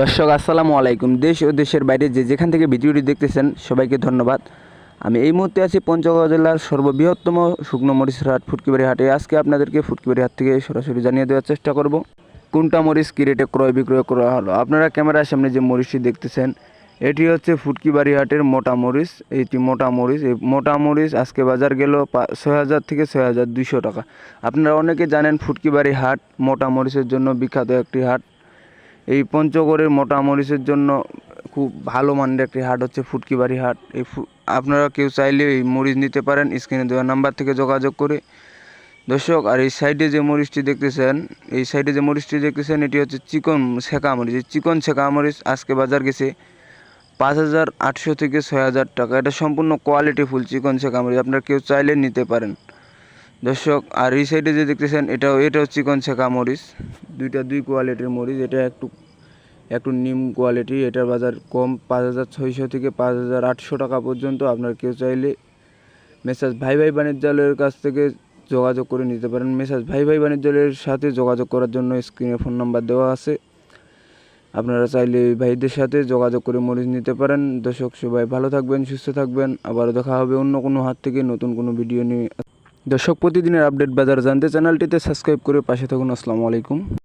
দর্শক, আসসালামু আলাইকুম। দেশ ও দেশের বাইরে যে যেখান থেকে ভিডিওটি দেখতেছেন, সবাইকে ধন্যবাদ। আমি এই মুহূর্তে আছি পঞ্চগড় জেলার সর্ববৃহত্তম শুকনো মরিচের হাট, ফুটকিবাড়ি হাটে। আজকে আপনাদেরকে ফুটকিবাড়ি হাট থেকে সরাসরি জানিয়ে দেওয়ার চেষ্টা করব। কোনটা মরিচ, কী রেটে ক্রয়, বিক্রয় করা হলো? আপনারা ক্যামেরার সামনে যে মরিচটি দেখতেছেন, এটি হচ্ছে ফুটকিবাড়ি হাটের মোটা মরিচ। এটি মোটা মরিচ। এই মোটা মরিচ আজকে বাজার গেল ছয় হাজার থেকে ছয় হাজার দুইশো টাকা। আপনারা অনেকে জানেন ফুটকিবাড়ি হাট মোটা মরিচের জন্য বিখ্যাত একটি হাট। এই পঞ্চগড়ের মোটা মরিচের জন্য খুব ভালো মানের একটি হাট হচ্ছে ফুটকিবাড়ি হাট। এই আপনারা কেউ চাইলে এই মরিচ নিতে পারেন। স্ক্রিনে দেওয়া নাম্বার থেকে যোগাযোগ করে। দর্শক, আর এই সাইডে যে মরিচটি দেখতেছেন, এই সাইডে যে মরিচটি দেখতেছেন, এটি হচ্ছে চিকন ছেঁকা মরিচ। এই চিকন ছেঁকা মরিচ আজকে বাজার গেছে পাঁচ হাজার আটশো থেকে ছয় হাজার টাকা। এটা সম্পূর্ণ কোয়ালিটি ফুল চিকন ছেঁকা মরিচ। আপনারা কেউ চাইলে নিতে পারেন। দর্শক, আর এই সাইডে যে দেখতেছেন, এটাও এটাও চিকন ছেঁকা মরিচ। দুইটা দুই কোয়ালিটির মরিচ, এটা একটু একটু নিম কোয়ালিটি এটার বাজার কম, পাঁচ হাজার ছয়শো থেকে পাঁচ হাজার আটশো টাকা পর্যন্ত। আপনার কেউ চাইলে মেসাজ ভাই ভাই বাণিজ্যালয়ের কাছ থেকে যোগাযোগ করে নিতে পারেন। মেসাজ ভাই ভাই বাণিজ্যালয়ের সাথে যোগাযোগ করার জন্য স্ক্রিনে ফোন নাম্বার দেওয়া আছে। আপনারা চাইলে ভাইদের সাথে যোগাযোগ করে মরিচ নিতে পারেন। দর্শক, সবাই ভালো থাকবেন, সুস্থ থাকবেন। আবার দেখা হবে অন্য কোনো হাত থেকে নতুন কোনো ভিডিও নিয়ে। দর্শক প্রতিদিনের আপডেট বাজার জানতে চ্যানেলটিতে সাবস্ক্রাইব করে পাশে থাকুন। আসসালামু আলাইকুম।